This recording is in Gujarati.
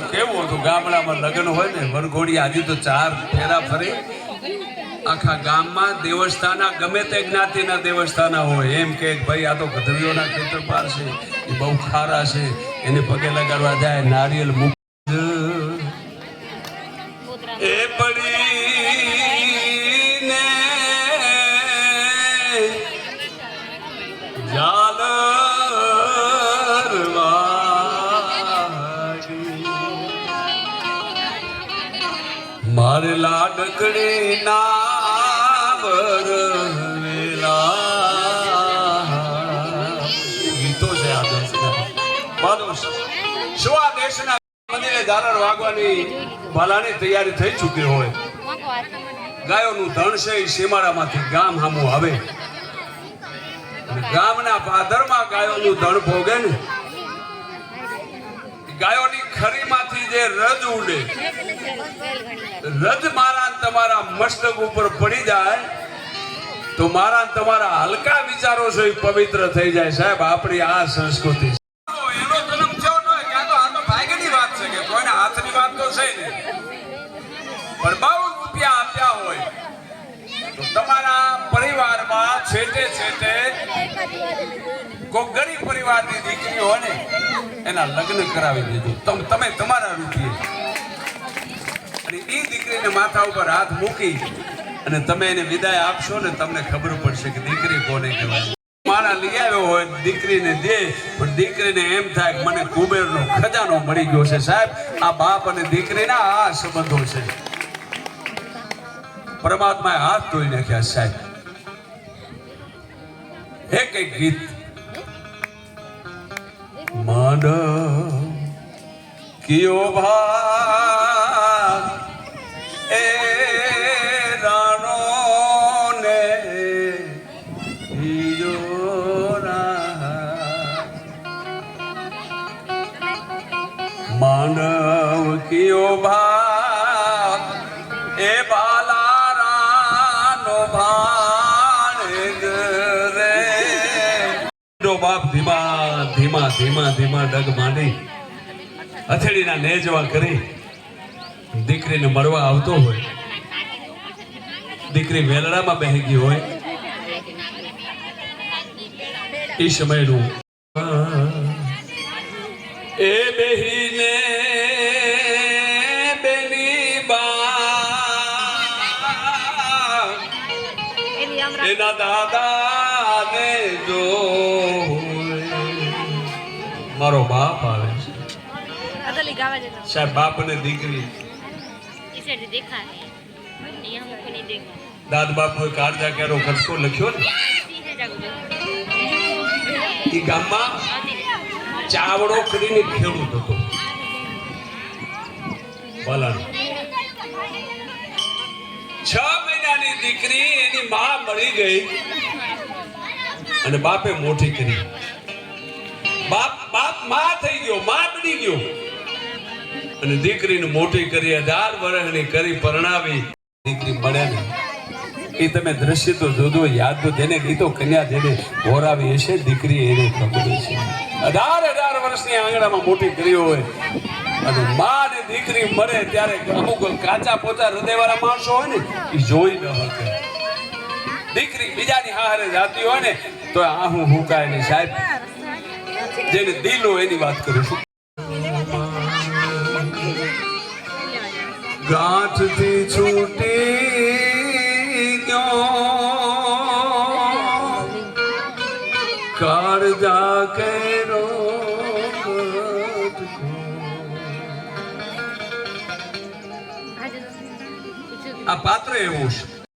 તો કેવું હતું? ગામડામાં લગ્ન હોય ને, વરઘોડી આજે તો ચાર ફેરા ફરી. આખા ગામમાં દેવસ્થાના, ગમે તે જ્ઞાતિના દેવસ્થાના હોય. એમ કે ભાઈ, આ તો ગધડીઓના ખેતર પાર છે, એ બહુ ખારા છે, એને પગે લગાડવા જાય, નારિયેલ મૂક એ પડીને મારે લાડકડી નાવર ગીતો છે આ દેશના શું? આ દેશના મંદિરે ઝાલર વાગવાની ભલાની તૈયારી થઈ ચૂકી હોય? ગાયોનું ધણ છે એ સીમાડામાંથી ગામ હામું આવે. ગામના પાદરમાં ગાયોનું ધણ ભોગે ને ગાયોની ખરીમાંથી જે રજ ઉડે, રજ મારા તમારા મસ્તક ઉપર પડી જાય, તો મારા તમારા હલકા વિચારો છે પવિત્ર થઈ જાય. સાહેબ, આપણી આ સંસ્કૃતિ ન હાથની વાત તો છે નહીં. પણ બહુ રૂપિયા આપ્યા હોય તમારા પરિવારમાં છેટે છેટે કોઈ ગરીબ પરિવારની દીકરી હોય ને, એના લગ્ન કરાવી દેજો તમે તમારા રૂપિયે અને એ દીકરીને માથા ઉપર હાથ મૂકી અને તમે એને વિદાય આપશો ને તમને ખબર પડશે કે દીકરી કોને કહેવાય. મારા લઈ આવ્યો હોય દીકરીને દે, પણ દીકરીને એમ થાય કે મને કુબેરનો ખજાનો મળી ગયો છે. સાહેબ, આ બાપ અને દીકરીના આ સંબંધો છે. પરમાત્માએ હાથ ધોઈ નાખ્યા સાહેબ. એક એક ગીત માનવ કિયો ભાગ એ રાણો ને હિયો રા બાપ ધીમા ધીમા ધીમા ધીમા ડગ માંડી હથેળીના નેજવા કરી. દીકરીને મળવા આવતો હોય. દીકરી વેલડામાં બેહી ગઈ હોય. એ સમયનું એ બેહીને એના દાદા ને જો મારો બાપ આવે છે. સાહેબ બાપ અને દીકરી દાદ બાપ કોઈ કાળજા કેરો ખર્ચો લખ્યો ને. એ ગામમાં ચાવડો કરીને ખેડૂત હતો. છ મહિનાની દીકરી એની મા મળી ગઈ. અને બાપે મોટી કરી. બાપ બાપમાં થઈ ગયો માં બની ગયો. અને દીકરીને મોટી કરી, અઢાર વર્ષની કરી પરણાવી. દીકરી મળે ને, એ તમે દ્રશ્ય તો જોજો, યાદ તો જેને ગીતો કન્યા જેને હોરાવી હશે દીકરી એને ખબર છે. અઢાર અઢાર વર્ષની આંગણામાં મોટી કરી હોય. અને મા ને દીકરી મળે ત્યારે અમુક કાચા પોચા હૃદયવાળા માણસો હોય ને, એ જોઈ ન શકે. દીકરી બીજાની હારે જાતી હોય ને, તો આ હું હુકાય ને સાહેબ જેને દિલ હોય એની વાત કરું છું. ગાંઠથી છૂટી ગયો. કાળજા કેરો આ પાત્ર એવું છે.